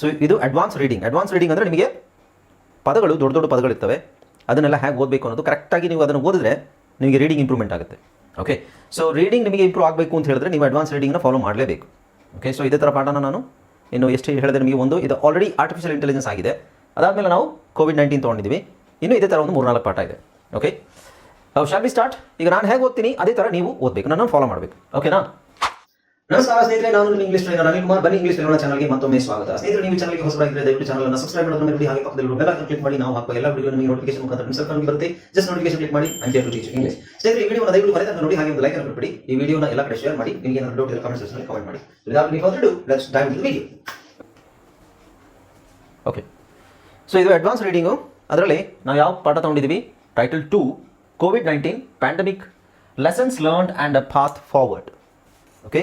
So ಇದು advance reading advance reading ಅಂದರೆ ನಿಮಗೆ ಪದಗಳು, ದೊಡ್ಡ ದೊಡ್ಡ ಪದಗಳಿರ್ತವೆ. ಅದನ್ನೆಲ್ಲ ಹೇಗೆ ಓದಬೇಕು ಅನ್ನೋದು ಕರೆಕ್ಟಾಗಿ ನೀವು ಅದನ್ನು ಓದಿದ್ರೆ ನಿಮಗೆ ರೀಡಿಂಗ್ ಇಂಪ್ರೂವ್ಮೆಂಟ್ ಆಗುತ್ತೆ. ಓಕೆ ಸೊ ರೀಡಿಂಗ್ ನಿಮಗೆ ಇಂಪ್ರೂವ್ ಆಗಬೇಕು ಅಂತ ಹೇಳಿದ್ರೆ ನೀವು ಅಡ್ವಾನ್ಸ್ ರೀಡಿಂಗ್ನ ಫಾಲೋ ಮಾಡಲೇಬೇಕು. ಓಕೆ ಸೊ ಇದೇ ಥರ ಪಾಠನ ನಾನು ಇನ್ನು ಎಷ್ಟು ಹೇಳಿದ್ರೆ ನಿಮಗೆ ಒಂದು, ಇದು ಆಲ್ರೆಡಿ ಆರ್ಟಿಫಿಷಿಯಲ್ ಇಂಟೆಲಿಜೆನ್ಸ್ ಆಗಿದೆ. ಅದಾದಮೇಲೆ ನಾವು ಕೋವಿಡ್ ನೈನ್ಟೀನ್ ತೊಗೊಂಡಿದ್ದೀವಿ. ಇನ್ನು ಇದೇ ಥರ ಒಂದು ಮೂರ್ನಾಲ್ಕು ಪಾಠ ಇದೆ. ಓಕೆ ಶಾಲ್ ಬಿ ಸ್ಟಾರ್ಟ್ ಈಗ ನಾನು ಹೇಗೆ ಓದ್ತೀನಿ, ಅದೇ ಥರ ನೀವು ಓದಬೇಕು. ನಾನು ಫಾಲೋ ಮಾಡಬೇಕು. ಓಕೆನಾ ನಮಸ್ಕಾರ ಸ್ನೇಹಿತರೆ, ನಾನು ನಿಮ್ಮ ಇಂಗ್ಲಿಷ್ ಟ್ರೈನರ್ ಅನಿಲ್ ಕುಮಾರ್. ಬನ್ನಿ ಇಂಗ್ಲಿಷ್ ಟ್ರೈನರ್ ಚಾನಲ್ಗೆ ಮತ್ತೊಮ್ಮೆ ಸ್ವಾಗತ. ಸ್ನೇಹಿತರೆ, ನೀವು ಚಾನಲ್ಗೆ ಹೊಸಬರಾಗಿದ್ದರೆ ದಯವಿಟ್ಟು ಚಾನಲ್ ಅನ್ನು ಸಬ್ಸ್ಕ್ರೈಬ್ ಮಾಡೋದನ್ನ ಬಿಡಿ. ಹಾಗೆ ಪಕ್ಕದಲ್ಲಿ ಬೆಲ್ ಐಕಾನ್ ಕ್ಲಿಕ್ ಮಾಡಿ. ನಾವು ಹಾಕುವ ಎಲ್ಲ ವಿಡಿಯೋ ನಿಮಗೆ ನೋಟಿಫಿಕೇಶನ್ ಮುಖಾಂತರ ನಿಮ್ಮ ಸರ್ಕಾರ ಬರುತ್ತೆ. ಜಸ್ಟ್ ನೋಟಿಫಿಕೇಶನ್ ಕ್ಲಿಕ್ ಮಾಡಿ ಅಂತ ಟು ಟೀಚ್ ಇಂಗ್ಲಿಷ್ ಸ್ನೇಹಿತರೆ, ಈ ವಿಡಿಯೋನ ದಯವಿಟ್ಟು ಮನೆ ನೋಡಿ, ಹಾಗೆ ಒಂದು ಲೈಕ್ ಅನ್ನು ಬಿಡಿ ಈ ವಿಡಿಯೋನ ಎಲ್ಲ ಕಡೆ ಶೇರ್ ಮಾಡಿ. ನಿಮಗೆ ಏನಾದರೂ ಡೌಟ್ ಇದ್ದರೆ ಕಮೆಂಟ್ ಸೆಕ್ಷನ್ ಕಮೆಂಟ್ ಮಾಡಿ. Without any further do let's dive the video okay so ಇದು ಅಡ್ವಾನ್ಸ್ ರೀಡಿಂಗು ಅದರಲ್ಲಿ ನಾವು ಯಾವ ಪಾಠ ತಗೊಂಡಿದ್ದೀವಿ? Title to covid nineteen pandemic lessons learned and a path forward okay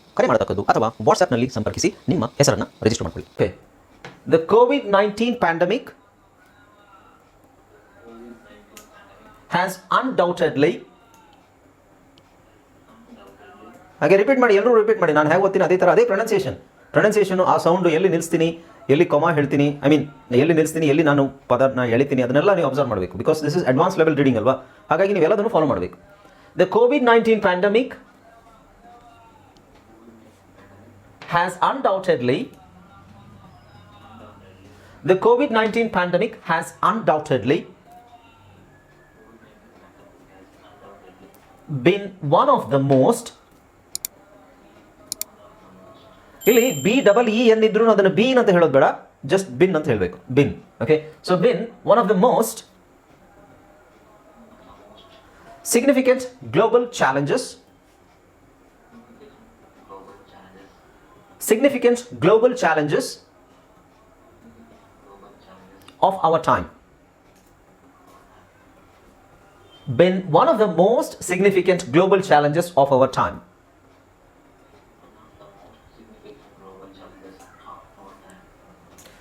ಕರೆ ಮಾಡತಕ್ಕದ್ದು ಅಥವಾ ವಾಟ್ಸ್ಆ್ಯಪ್ನಲ್ಲಿ ಸಂಪರ್ಕಿಸಿ ನಿಮ್ಮ ಹೆಸರನ್ನು ರಿಜಿಸ್ಟರ್ ಮಾಡ್ಕೊಳ್ಳಿ. Okay the covid nineteen pandemic has undoubtedly ಹಾಗೆ ರಿಪೀಟ್ ಮಾಡಿ ಎಲ್ಲರೂ ರಿಪೀಟ್ ಮಾಡಿ. ನಾನು ಹೇಗೆ ಓದ್ತೀನಿ ಅದೇ ಥರ ಅದೇ ಪ್ರೊನೌನ್ಸಿಯೇಷನ್ ಪ್ರೊನೌನ್ಸಿಯೇಷನ್ ಆ ಸೌಂಡ್ ಎಲ್ಲಿ ನಿಲ್ಲಿಸ್ತೀನಿ ಎಲ್ಲಿ ಕೊಮಾ ಹೇಳ್ತೀನಿ ಐ ಮೀನ್ ಎಲ್ಲಿ ನಿಲ್ಲಿಸ್ತೀನಿ ಎಲ್ಲಿ ನಾನು ಪದನ ಹೇಳ್ತೀನಿ ಅದನ್ನೆಲ್ಲ ನೀವು ಅಬ್ಸರ್ವ್ ಮಾಡಬೇಕು. Because this is advance level reading ಅಲ್ವಾ? ಹಾಗಾಗಿ ನೀವು ಎಲ್ಲದನ್ನು ಫಾಲೋ ಮಾಡಬೇಕು. The covid nineteen pandemic has undoubtedly, The COVID 19 pandemic has undoubtedly been one of the most, ಇಲ್ಲಿ ಬಿ ಡಬಲ್ ಇ ಎನ್ ಇದ್ರು ಅದನ್ನು ಬೀನ್ ಅಂತ ಹೇಳೋದು ಬೇಡ ಜಸ್ಟ್ ಬಿನ್ ಅಂತ ಹೇಳಬೇಕು been okay so been one of the most significant global challenges Significant global challenges of our time. Been one of the most significant global challenges of our time.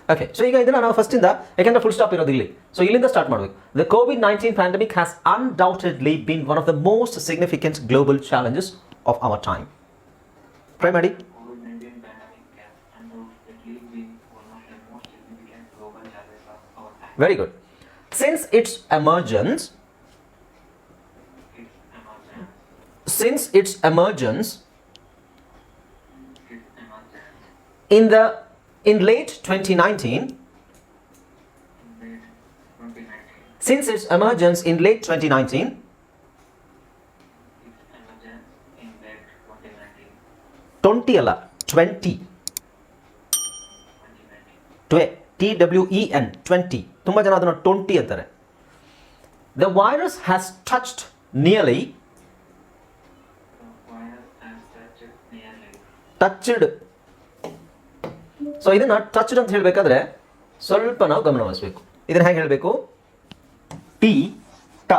Okay so ಈಗ ಇದನ್ನ ನಾವು ಫಸ್ಟಿಂದ ಯಾಕೆಂದ್ರೆ full stop ಇರೋದು ಇಲ್ಲಿ so ಇಲ್ಲಿಂದ start ಮಾಡಬೇಕು the COVID nineteen pandemic has undoubtedly been one of the most significant global challenges of our time try ಮಾಡಿ of our time. Very good since its emergence Its emergence, since its emergence its emergence in the in late 2019 in late 2019, since its emergence in late 2019 its emergence in late 2019, 20 ಅಲ್ಲ 20 2019, ಟ್ವೆ T W E N twenty ತುಂಬ ಜನ ಅದನ್ನು twenty ಅಂತಾರೆ. The virus has touched nearly touched so ಇದನ್ನ touched ಅಂತ ಹೇಳಬೇಕಾದ್ರೆ ಸ್ವಲ್ಪ ನಾವು ಗಮನವಹಿಸಬೇಕು ಇದನ್ನ ಹೇಗೆ ಹೇಳಬೇಕು? ಟಿ ಟ.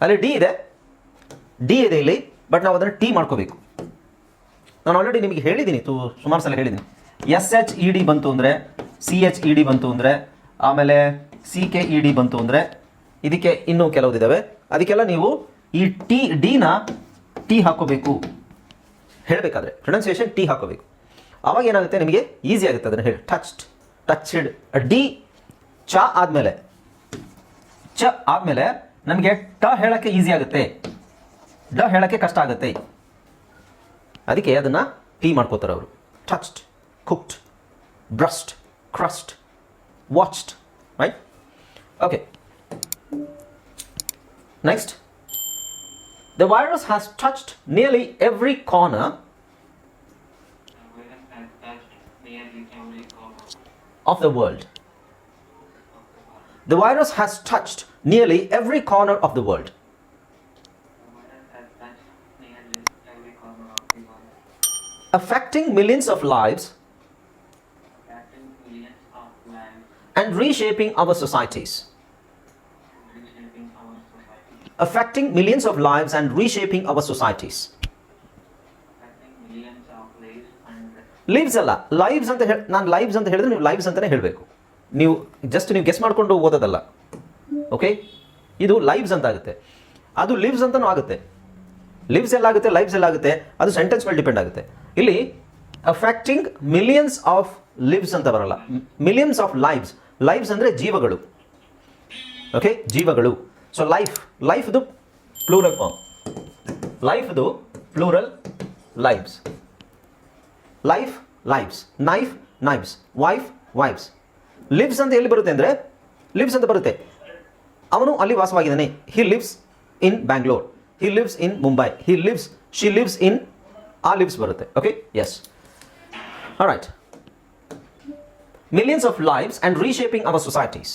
ಅಲ್ಲಿ ಡಿ ಇದೆ. ಡಿ ಇದೆ ಇಲ್ಲಿ ಬಟ್ ನಾವು ಅದನ್ನು ಟಿ ಮಾಡ್ಕೋಬೇಕು. ನಾನು ಆಲ್ರೆಡಿ ನಿಮಗೆ ಹೇಳಿದ್ದೀನಿ ತು ಸುಮಾರು ಸಲ ಹೇಳಿದ್ದೀನಿ ಎಸ್ ಎಚ್ ಇ ಡಿ ಬಂತು ಅಂದರೆ ಸಿ ಎಚ್ ಇ ಡಿ ಬಂತು ಅಂದರೆ, ಆಮೇಲೆ ಸಿ ಕೆ ಇ ಡಿ ಬಂತು ಅಂದರೆ, ಇದಕ್ಕೆ ಇನ್ನೂ ಕೆಲವುದಿದ್ದಾವೆ ಅದಕ್ಕೆಲ್ಲ ನೀವು ಈ ಟಿ ಡಿನ ಟಿ ಹಾಕೋಬೇಕು. ಹೇಳಬೇಕಾದ್ರೆ ಪ್ರೊನೌನ್ಸಿಯೇಷನ್ ಟಿ ಹಾಕೋಬೇಕು. ಆವಾಗ ಏನಾಗುತ್ತೆ? ನಿಮಗೆ ಈಸಿ ಆಗುತ್ತೆ ಅದನ್ನು ಹೇಳಿ. ಟಚ್ಡ್ ಟಚ್ಡ್ ಡಿ ಚ ಆದಮೇಲೆ. ಚ ಆದಮೇಲೆ ನಮಗೆ ಟ ಹೇಳೋಕ್ಕೆ ಈಸಿ ಆಗುತ್ತೆ. ಡ ಹೇಳೋಕ್ಕೆ ಕಷ್ಟ ಆಗುತ್ತೆ. ಅದಕ್ಕೆ ಅದನ್ನು ಟೀ ಮಾಡ್ಕೋತಾರೆ ಅವರು touched cooked burst crust watched right okay next the virus has touched nearly every corner the virus has touched nearly every corner of the world. of the world. The virus has touched nearly every corner of the world. Affecting millions of lives millions of lives, and reshaping our societies. reshaping our society, Affecting millions of lives and reshaping our societies. lives lives ಅಲ್ಲ lives ಅಂತ ಹೇಳಿ ನಾನು lives ಅಂತ ಹೇಳಿದ್ರೆ ನೀವು lives ಅಂತಲೇ ಹೇಳಬೇಕು ನೀವು ಜಸ್ಟ್ ನೀವು ಗೆಸ್ ಮಾಡಿಕೊಂಡು ಓದೋದಲ್ಲ ಓಕೆ ಇದು ಲೈವ್ಸ್ ಅಂತ ಆಗುತ್ತೆ ಅದು ಲಿವ್ಸ್ ಅಂತಲೂ ಆಗುತ್ತೆ ಲಿವ್ಸ್ ಎಲ್ಲಾಗುತ್ತೆ ಲೈವ್ಸ್ ಎಲ್ಲಾಗುತ್ತೆ ಅದು ಸೆಂಟೆನ್ಸ್ ಮೇಲೆ ಡಿಪೆಂಡ್ ಆಗುತ್ತೆ ಇಲ್ಲಿ ಅಫೆಕ್ಟಿಂಗ್ ಮಿಲಿಯನ್ಸ್ ಆಫ್ ಲಿವ್ಸ್ ಅಂತ ಬರಲ್ಲ. ಮಿಲಿಯನ್ಸ್ ಆಫ್ ಲೈವ್ಸ್ ಲೈವ್ಸ್ ಅಂದರೆ ಜೀವಗಳು. ಓಕೆ ಜೀವಗಳು. ಸೊ ಲೈಫ್ ಲೈಫ್ದು plural form ಲೈಫ್ದು plural lives life lives knife knives wife wifes lives ಅಂತ ಎಲ್ಲಿ ಬರುತ್ತೆ ಅಂದರೆ ಲಿವ್ಸ್ ಅಂತ ಬರುತ್ತೆ. ಅವನು ಅಲ್ಲಿ ವಾಸವಾಗಿದ್ದಾನೆ. He lives in Bangalore he lives in Mumbai he lives she lives in ಆ ಲಿವ್ಸ್ ಬರುತ್ತೆ okay yes right millions of lives and reshaping our societies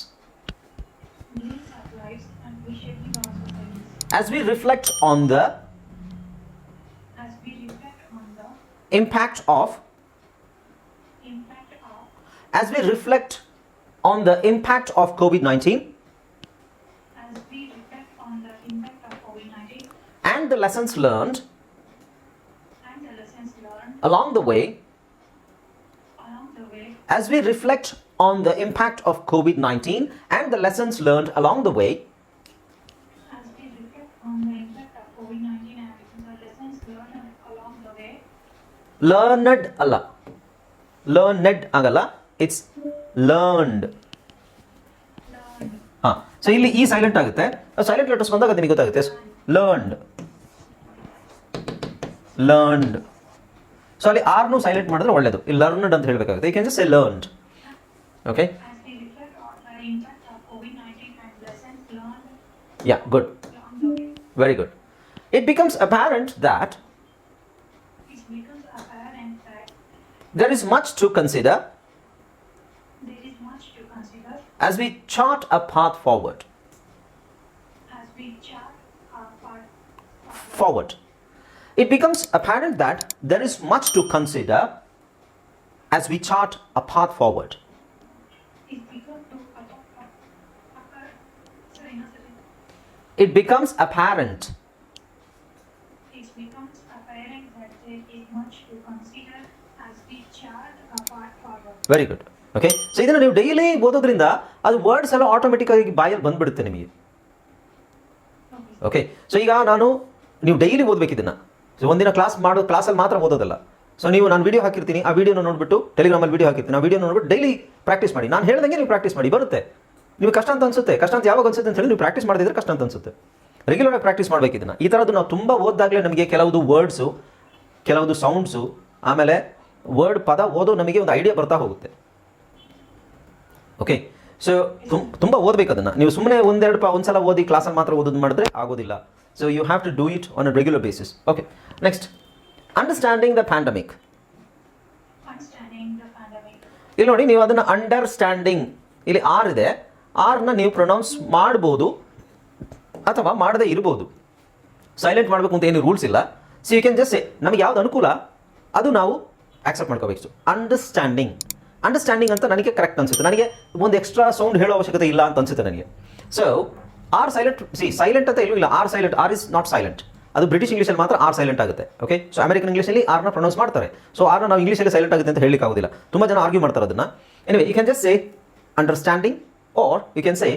millions of lives and reshaping our societies as we reflect on the as we reflect on the impact of impact of as we reflect on the impact of COVID 19 as we reflect on the impact of COVID-19 and the lessons learned along the way, along the way as we reflect on the impact of COVID 19 and the lessons learned along the way, as we reflect on the impact of COVID-19 and the lessons learned along the way learned Allah. Learned ಆಗಲ್ಲ it's learned learned ಹಾಂ so ಇಲ್ಲಿ ಈ silent ಆಗುತ್ತೆ silent letters ಬಂದಾಗ ಅದು ನಿಮಗೆ ಗೊತ್ತಾಗುತ್ತೆ learned learned so ಅಲ್ಲಿ ಆರ್ನು ಸೈಲೆಂಟ್ ಮಾಡಿದ್ರೆ ಒಳ್ಳೇದು ಇಲ್ಲಿ ಲರ್ನ್ಡ್ ಅಂತ ಹೇಳಬೇಕಾಗುತ್ತೆ ಈ can just a learned okay as we reflect on the impact of COVID-19 and lessons learned yeah good along the way Very good. It becomes apparent that it becomes apparent that there is much to consider there is much to consider as we chart a path forward. as we chart our path forward. Forward. It becomes apparent that there is much to consider as we chart a path forward. It becomes apparent. It becomes apparent that there is much to consider as we chart a path forward. Very good okay so ಇದನ್ನು ನೀವು daily ಓದೋದ್ರಿಂದ ಅದು words ಎಲ್ಲ automatic ಆಗಿ ಬಾಯಲ್ಲಿ ಬಂದ್ಬಿಡುತ್ತೆ ನಿಮಗೆ Okay. Okay so ಈಗ ನಾನು ನೀವು ಡೈಲಿ ಓದ್ಬೇಕು ಇದನ್ನ ಸೊ ಒಂದಿನ ಕ್ಲಾಸ್ ಮಾಡೋ ಕ್ಲಾಸಲ್ಲಿ ಮಾತ್ರ ಓದೋದಲ್ಲ. ಸೊ ನೀವು ನಾನು ವಿಡಿಯೋ ಹಾಕಿರ್ತೀನಿ, ಆ ವಿಡಿಯೋನ ನೋಡ್ಬಿಟ್ಟು ಟೆಲಿಗ್ರಾಮಲ್ಲಿ ವಿಡಿಯೋ ಹಾಕಿರ್ತೀನಿ, ಆ ವಿಡಿಯೋ ನೋಡ್ಬಿಟ್ಟು ಡೈಲಿ ಪ್ರಾಕ್ಟೀಸ್ ಮಾಡಿ. ನಾನು ಹೇಳ್ದಂಗೆ ನೀವು ಪ್ರಾಕ್ಟೀಸ್ ಮಾಡಿ, ಬರುತ್ತೆ. ನಿಮಗೆ ಕಷ್ಟ ಅಂತ ಅನ್ಸುತ್ತೆ, ಕಷ್ಟ ಅಂತ ಯಾವಾಗ ಅನ್ಸುತ್ತೆ ಅಂತ ಹೇಳಿ ನೀವು ಪ್ರಾಕ್ಟೀಸ್ ಮಾಡಿದ್ರೆ ಕಷ್ಟ ಅಂತ ಅನ್ಸುತ್ತೆ. ರೆಗ್ಯುಲರ್ ಆಗಿ ಪ್ರಾಕ್ಟೀಸ್ ಇದನ್ನ. ಈ ಥರದ್ದು ನಾವು ತುಂಬ ಓದಿದಾಗಲೇ ನಮಗೆ ಕೆಲವುದು ವರ್ಡ್ಸು ಕೆಲವೊಂದು ಸೌಂಡ್ಸು ಆಮೇಲೆ ವರ್ಡ್ ಪದ ಓದೋ ನಮಗೆ ಒಂದು ಐಡಿಯಾ ಬರ್ತಾ ಹೋಗುತ್ತೆ. ಓಕೆ ಸೊ ತುಂಬ ಓದಬೇಕು ಅದನ್ನು. ನೀವು ಸುಮ್ಮನೆ ಒಂದೆರಡು ಪ, ಒಂದ್ಸಲ ಓದಿ ಕ್ಲಾಸಲ್ಲಿ ಮಾತ್ರ ಓದೋದು ಮಾಡಿದ್ರೆ ಆಗೋದಿಲ್ಲ. So you have to do it on a regular basis okay next understanding the pandemic Understanding the pandemic. ಇಲ್ಲಿ ನೋಡಿ ನೀವು ಅದನ್ನು ಅಂಡರ್ಸ್ಟ್ಯಾಂಡಿಂಗ್ ಇಲ್ಲಿ ಆರ್ ಇದೆ. ಆರ್ನ ನೀವು ಪ್ರೊನೌನ್ಸ್ ಮಾಡ್ಬೋದು ಅಥವಾ ಮಾಡದೇ ಇರ್ಬೋದು. ಸೈಲೆಂಟ್ ಮಾಡಬೇಕು ಅಂತ ಏನು ರೂಲ್ಸ್ ಇಲ್ಲ. ಸೊ ಯು ಕ್ಯಾನ್ ಜಸ್ಟ್ ನಮಗೆ ಯಾವ್ದು ಅನುಕೂಲ? ಅದು ನಾವು ಆಕ್ಸೆಪ್ಟ್ ಮಾಡ್ಕೋಬೇಕು. ಅಂಡರ್ಸ್ಟ್ಯಾಂಡಿಂಗ್ ಅಂಡರ್ಸ್ಟ್ಯಾಂಡಿಂಗ್ ಅಂತ ನನಗೆ ಕರೆಕ್ಟ್ ಅನ್ಸುತ್ತೆ. ನನಗೆ ಒಂದು ಎಕ್ಸ್ಟ್ರಾ ಸೌಂಡ್ ಹೇಳೋ ಅವಶ್ಯಕತೆ ಇಲ್ಲ ಅಂತ ಅನಿಸುತ್ತೆ ನನಗೆ. So R silent see silent ಅಂತ ಇಲ್ಲ. R silent R is not silent ಅದು ಬ್ರಿಟಿಷ್ ಇಂಗ್ಲೀಷಲ್ಲಿ ಮಾತ್ರ ಆರ್ ಸೈಲೆಂಟ್ ಆಗುತ್ತೆ. ಓಕೆ ಸೊ ಅಮೆರಿಕನ್ ಇಂಗ್ಲೀಷಲ್ಲಿ ಆರ್ನ ಪ್ರೊನೌನ್ಸ್ ಮಾಡ್ತಾರೆ. ಸೊ ಆರ್ನ ನಾವು ಇಂಗ್ಲೀಷಲ್ಲಿ ಸೈಲೆಂಟ್ ಆಗುತ್ತೆ ಅಂತ ಹೇಳಲಿಕ್ಕೆ ಆಗೋದಿಲ್ಲ. ತುಂಬ ಜನ ಆರ್ಗ್ಯೂ ಮಾಡ್ತಾರೆ ಅದನ್ನು. Anyway you can just say understanding or you can say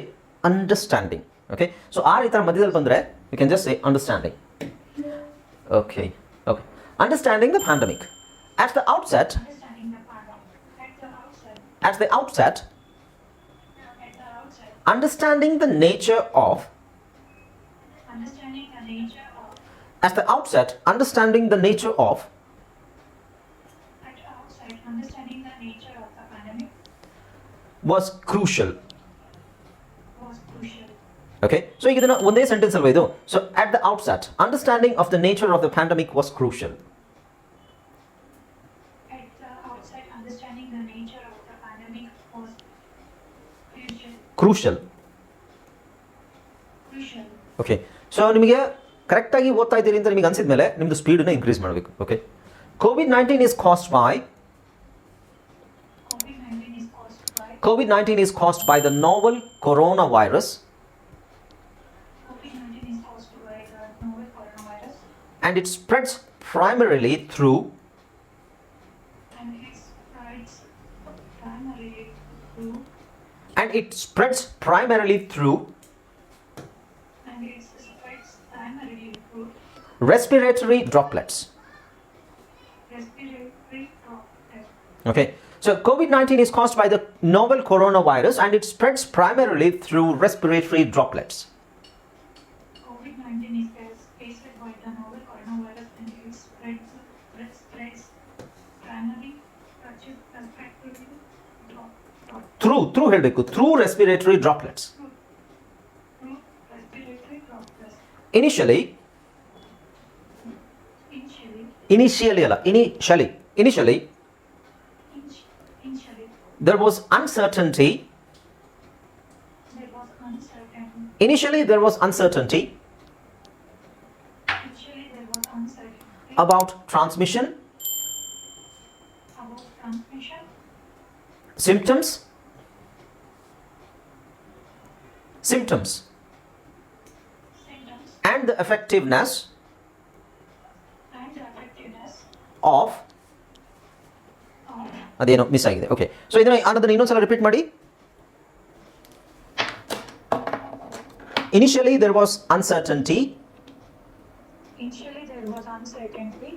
understanding okay so R ಈ ಥರ ಮಧ್ಯದಲ್ಲಿ ಬಂದರೆ you can just say understanding okay okay understanding the pandemic at the outset at the pandemic. understanding the nature of understanding the nature of, at the outset understanding the nature of at the outset, understanding the nature of the pandemic was crucial was crucial. okay so ಈಗ ಇದನ್ನ ಒಂದೇ sentence ಅಲ್ವಾ ಇದು so at the outset understanding of the nature of the pandemic was crucial Crucial. Okay so ನಿಮಗೆ ಕರೆಕ್ಟಾಗಿ ಓದ್ತಾ ಇದ್ದೀರಿ ಅಂತ ನಿಮಗೆ ಅನಿಸಿದ ಮೇಲೆ ನಿಮ್ಮದು ಸ್ಪೀಡನ್ನ ಇನ್ಕ್ರೀಸ್ ಮಾಡಬೇಕು. Okay covid nineteen is caused by COVID-19 is caused by? Covid nineteen is caused by the novel corona virus COVID-19 is caused by the and it spreads primarily through and it spreads primarily through respiratory droplets. respiratory droplets. Okay, so COVID 19 is caused by the novel coronavirus and it spreads primarily through respiratory droplets. through, through Hildeku, through respiratory droplets. Initially, initially, initially, initially, there was uncertainty. Initially, there was uncertainty about transmission symptoms symptoms, symptoms, and the effectiveness and the effectiveness of of ಅದೇನೋ miss ಆಗಿದೆ okay so ಇದನ್ನ ಅದನ್ನು ಇನ್ನೊಂದ್ಸಲ repeat ಮಾಡಿ initially there was uncertainty Initially, there was uncertainty.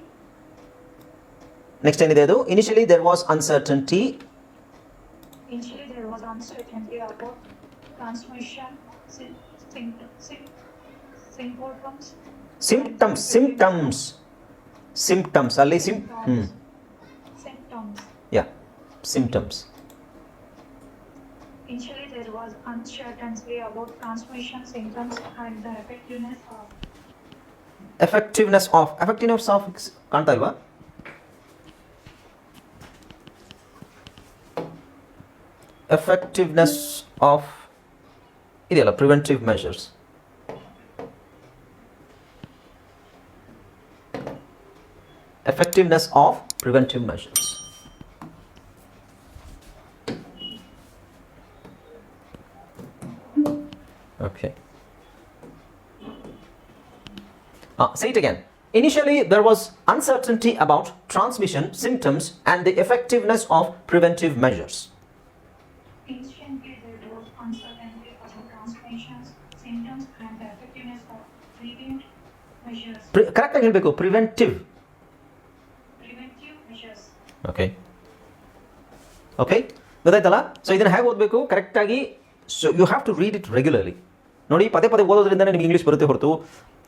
Next ಏನಿದೆ ಅದು initially there was ಅನ್ಸರ್ಟನ್ಟಿ Initially, there was uncertainty about transmission, sym- sym- sym- symptoms, symptoms symptoms symptoms ಅಲ್ಲಿ sim ಹ್ಞೂ symptoms. Yeah symptoms Initially, there was uncertainty about transmission symptoms and the effectiveness of effectiveness of effectiveness of ಕಾಣ್ತಾ ಇಲ್ವಾ effectiveness of ಇದೆಯಲ್ಲ preventive measures effectiveness of preventive measures. Okay. Uh, say it again. Initially, there was uncertainty about transmission, symptoms, and the effectiveness of preventive measures. ಕರೆಕ್ಟಾಗಿ ಹೇಳಬೇಕು preventive. Okay okay ಗೊತ್ತಾಯ್ತಲ್ಲ? So ಇದನ್ನು ಹೇಗೆ ಓದಬೇಕು? ಕರೆಕ್ಟಾಗಿ so you have to read it regularly ನೋಡಿ ಪದೇ ಪದೇ ಓದೋದ್ರಿಂದ ನಿಮಗೆ ಇಂಗ್ಲೀಷ್ ಬರುತ್ತೆ ಹೊರತು.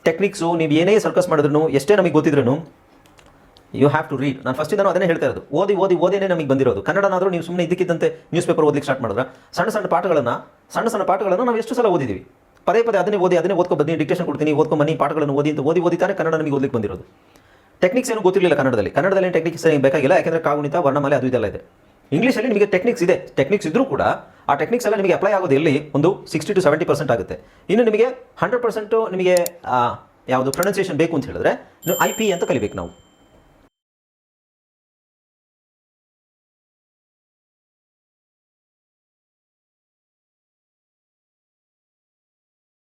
ಟೆಕ್ನಿಕ್ಸು ನೀವು ಏನೇ ಸರ್ಕಸ್ ಮಾಡಿದ್ರು ಎಷ್ಟೇ ನಮಗೆ ಗೊತ್ತಿದ್ರು ಯು ಹ್ಯಾವ್ ಟು ರೀಡ್ ನಾನು ಫಸ್ಟಿಂದನೂ ಅದನ್ನೇ ಹೇಳ್ತಾ ಇರೋದು. ಓದಿ ಓದಿ ಓದೇನೆ ನಮಗೆ ಬಂದಿರೋದು. ಕನ್ನಡನಾದರೂ ನೀವು ಸುಮ್ಮನೆ ಇದಕ್ಕಿದ್ದಂತೆ ನ್ಯೂಸ್ ಪೇಪರ್ ಓದಲಿಕ್ಕೆ ಸ್ಟಾರ್ಟ್ ಮಾಡಿದ್ರೆ? ಸಣ್ಣ ಸಣ್ಣ ಪಾಠಗಳನ್ನು ಸಣ್ಣ ಸಣ್ಣ ಪಾಠಗಳನ್ನು ನಾವು ಎಷ್ಟು ಸಲ ಓದಿದ್ದೀವಿ ಪದೇ ಪದೇ ಅದನ್ನೇ ಓದಿ, ಅದನ್ನೇ ಓದ್ಕೊ ಬನ್ನಿ ಡಿಕ್ಟೇಷನ್ ಕೊಡ್ತೀನಿ ಓದ್ಕೊ ಬನ್ನಿ, ಪಾಠಗಳನ್ನು ಓದಿ ಅಂತ ಓದಿ ಓದಿತಾನೆ ಕನ್ನಡ ನಮಗೆ ಓದಲಿಕ್ಕೆ ಬಂದಿರೋದು. ಟೆಕ್ನಿಕ್ಸ್ ಏನು ಗೊತ್ತಿರಲಿಲ್ಲ ಕನ್ನಡದಲ್ಲಿ. ಕನ್ನಡದಲ್ಲಿ ಟೆಕ್ನಿಕ್ಸ್ ಏನು ಬೇಕಾಗಿಲ್ಲ, ಯಾಕಂದರೆ ಕಾಗುಣಿತ, ವರ್ಣಮಾಲೆ ಅದು ಇದೆಲ್ಲ ಇದೆ. ಇಂಗ್ಲೀಷಲ್ಲಿ ನಿಮಗೆ ಟೆಕ್ನಿಕ್ಸ್ ಇದೆ. ಟೆಕ್ನಿಕ್ಸ್ ಇದ್ದರೂ ಕೂಡ ಆ ಟೆಕ್ನಿಕ್ಸ್ ಎಲ್ಲ ನಿಮಗೆ ಅಪ್ಲೈ ಆಗೋದು ಎಲ್ಲಿ? ಒಂದು ಸಿಕ್ಸ್ಟಿ ಟು ಸೆವೆಂಟಿ ಪರ್ಸೆಂಟ್ ಆಗುತ್ತೆ. ಇನ್ನು ನಿಮಗೆ ಹಂಡ್ರೆಡ್ ಪರ್ಸೆಂಟು ನಿಮಗೆ ಯಾವುದು ಪ್ರೊನೌನ್ಸಿಯೇಷನ್ ಬೇಕು ಅಂತ ಹೇಳಿದ್ರೆ ಐ ಪಿ ಅಂತ ಕಲಿಬೇಕು ನಾವು.